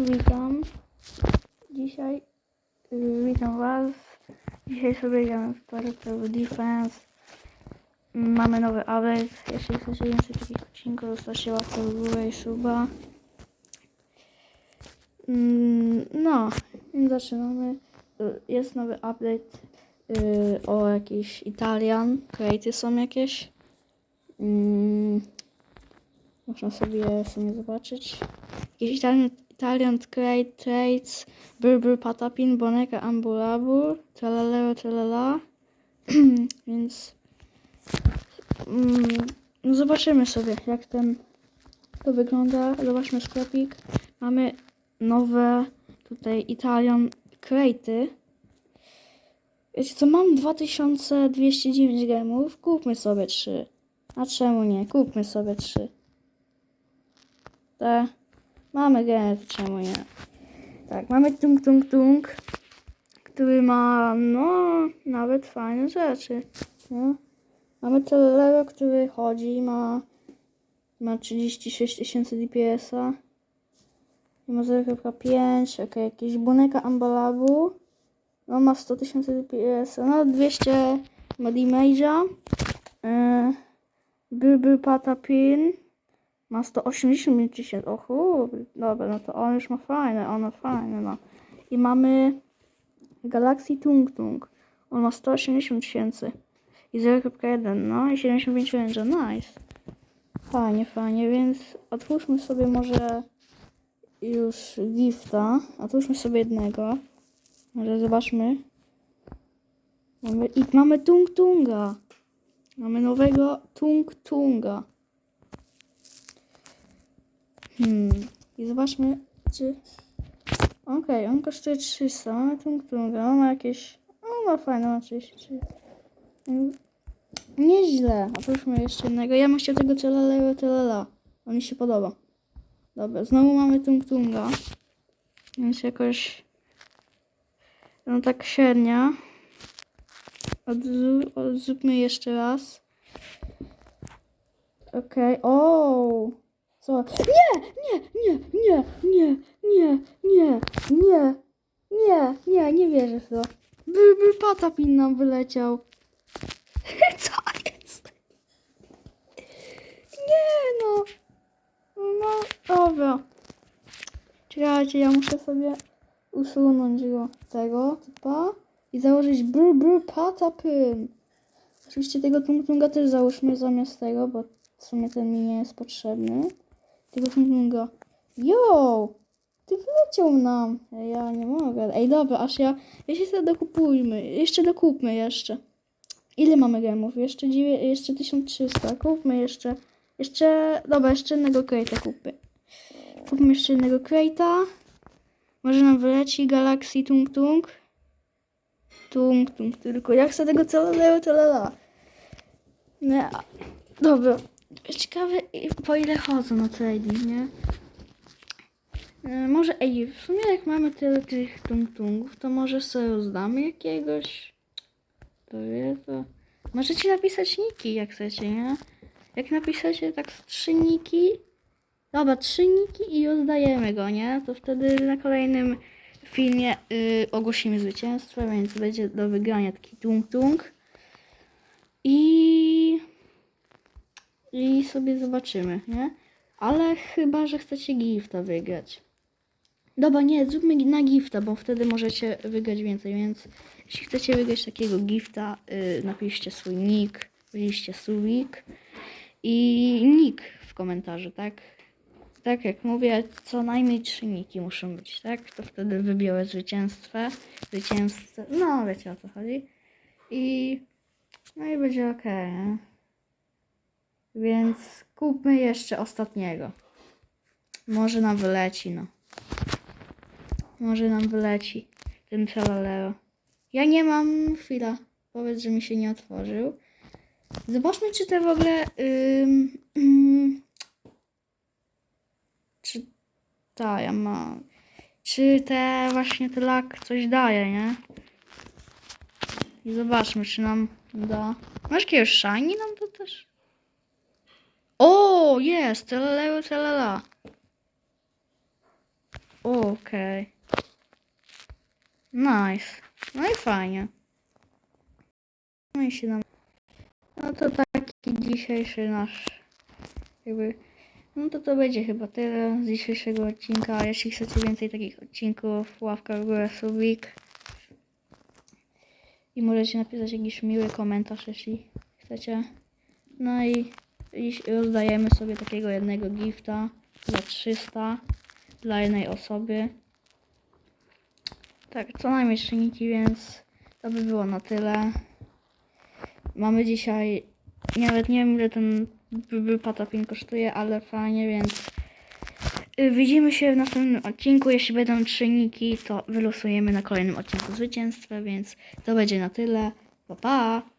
witam. Dzisiaj y, witam Was. Dzisiaj sobie gramy w Parental Defense. Mamy nowy update. Jeśli chcecie więcej takich odcinków, zostawcie łapkę w górę i suba. Mm, No, więc zaczynamy. Y, Jest nowy update y, o jakiś Italian. Krejty są jakieś. Mm, Można sobie sobie zobaczyć. Jakiś Italian, Italian Trade Trades, Burbur Patapin, Boneka Ambulabur, tralalero tralala. Więc mm, no zobaczymy sobie jak ten to wygląda. Zobaczmy sklepik. Mamy nowe tutaj Italian Crate'y. Wiecie co, mam 2209 gemów. Kupmy sobie 3. A czemu nie? Kupmy sobie 3. Te. Mamy geny, to czemu nie? Tak, mamy Tung Tung Tung, który ma, no, nawet fajne rzeczy. No. Mamy Telero, który chodzi, ma, ma 36 tysięcy DPS-a. I ma 0.5, ok, jakieś Boneka Ambalabu. No, ma 100 tysięcy DPS-a, no, 200 ma damage'a. Yy, Byby Patapin. Ma 180 tysięcy. O dobra, no to on już ma fajne, on ma fajne, no. I mamy Galaxy Tung Tung. On ma 180 tysięcy. I 0.1, no i 75 range, nice. Fajnie, fajnie, więc otwórzmy sobie może już gifta. Otwórzmy sobie jednego. Może zobaczmy. Mamy, I mamy Tung Tunga. Mamy nowego Tung Tunga. Hmm. I zobaczmy, czy... Okej, on kosztuje 300. Mamy Tung. On ma jakieś... On ma fajne, ma 33. Mm, Nieźle. Otwórzmy jeszcze jednego. Ja bym chciał tego Celaleo Telala. On mi się podoba. Dobra, znowu mamy Tung Tunga. Więc jakoś... No tak średnia. Odzu- od- Zróbmy jeszcze raz. Okej. O! Co? Nie! Nie! Nie! Nie! Nie! Nie! Nie! Nie! Nie! Nie! Nie wierzę w to. By, by patapin nam wyleciał. Co jest? Nie no! No, dobra. Czekajcie, ja muszę sobie usunąć go tego typa i założyć brr brr patapyn. Oczywiście tego tunga też załóżmy zamiast tego, bo w sumie ten mi nie jest potrzebny. Tego tunga. Yo! Ty wyleciał nam. Ja nie mogę. Ej, dobra, aż ja... Jeszcze sobie dokupujmy. Jeszcze dokupmy jeszcze. Ile mamy gemów? Jeszcze, dziewię- jeszcze 1300. Kupmy jeszcze. Jeszcze... Dobra, jeszcze jednego crate'a kupmy. Kupmy jeszcze jednego crate'a. Może nam wyleci Galaxy Tung Tung. Tung Tung tylko. Jak chcę tego całego talala. Nie. a- Dobra. Ciekawe po ile chodzą na trading, nie? E, Może, ej, w sumie jak mamy tyle tych tung tungów, to może sobie rozdamy jakiegoś. To wie to. Możecie napisać niki, jak chcecie, nie? Jak napiszecie tak z trzy niki, dobra, trzy niki i rozdajemy go, nie? To wtedy na kolejnym filmie y, ogłosimy zwycięstwo, więc będzie do wygrania taki tung tung. I i sobie zobaczymy, nie? Ale chyba, że chcecie gifta wygrać. Dobra, nie, zróbmy na gifta, bo wtedy możecie wygrać więcej, więc jeśli chcecie wygrać takiego gifta, yy, napiszcie swój nick, wyliście subik i nick w komentarzu, tak? Tak jak mówię, co najmniej trzy niki muszą być, tak? To wtedy wybiorę zwycięstwo, zwycięzcę, no wiecie o co chodzi. I no i będzie ok, nie? Więc kupmy jeszcze ostatniego. Może nam wyleci, no. Może nam wyleci ten Tralalero. Ja nie mam chwila. Powiedz, że mi się nie otworzył. Zobaczmy, czy te w ogóle. Czy ta ja mam. Czy te właśnie te lak coś daje, nie? I zobaczmy, czy nam da. Masz jakiegoś shiny nam to też? O, jest! Teleleo, telela. Okej. Nice. No i fajnie. No i się nam... No to taki dzisiejszy nasz... Jakby... No to to będzie chyba tyle z dzisiejszego odcinka. Jeśli chcecie więcej takich odcinków, ławka w górę, subik. I możecie napisać jakiś miły komentarz, jeśli chcecie. No i, i rozdajemy sobie takiego jednego gifta za 300 dla jednej osoby. Tak, co najmniej czynniki, więc to by było na tyle. Mamy dzisiaj, nawet nie wiem ile ten patapin kosztuje, ale fajnie, więc y, widzimy się w następnym odcinku. Jeśli będą czynniki, to wylosujemy na kolejnym odcinku zwycięstwa, więc to będzie na tyle. Pa, pa!